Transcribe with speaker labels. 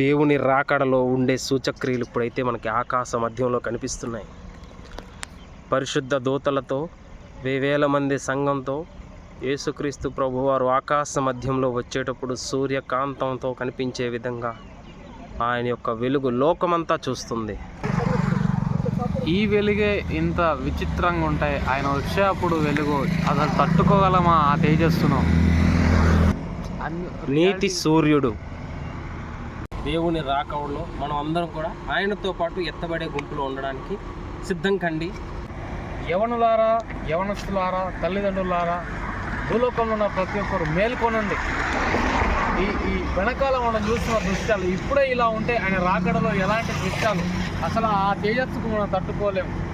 Speaker 1: దేవుని రాకడలో ఉండే సూచక్రియలు ఇప్పుడైతే మనకి ఆకాశ మధ్యంలో కనిపిస్తున్నాయి. పరిశుద్ధ దూతలతో వేవేల మంది సంఘంతో యేసుక్రీస్తు ప్రభువారు ఆకాశ మధ్యంలో వచ్చేటప్పుడు సూర్యకాంతంతో కనిపించే విధంగా ఆయన యొక్క వెలుగు లోకమంతా చూస్తుంది.
Speaker 2: ఈ వెలుగే ఇంత విచిత్రంగా ఉంటాయి. ఆయన వచ్చేటప్పుడు వెలుగు అసలు తట్టుకోగలమా ఆ తేజస్సును?
Speaker 1: నీతి సూర్యుడు. దేవుని రాకడలో మనం అందరం కూడా ఆయనతో పాటు ఎత్తబడే గుంపులో ఉండడానికి సిద్ధం కండి.
Speaker 2: యవనులారా యవనస్తులారా తల్లిదండ్రులారా భూలోకంలో ఉన్న ప్రతి ఒక్కరు మేల్కొనండి. ఈ ఈ వెనకాల మనం చూసిన దృశ్యాలు ఇప్పుడే ఇలా ఉంటే ఆయన రాకడలో ఎలాంటి దృశ్యాలు? అసలు ఆ తేజస్సుకు మనం తట్టుకోలేము.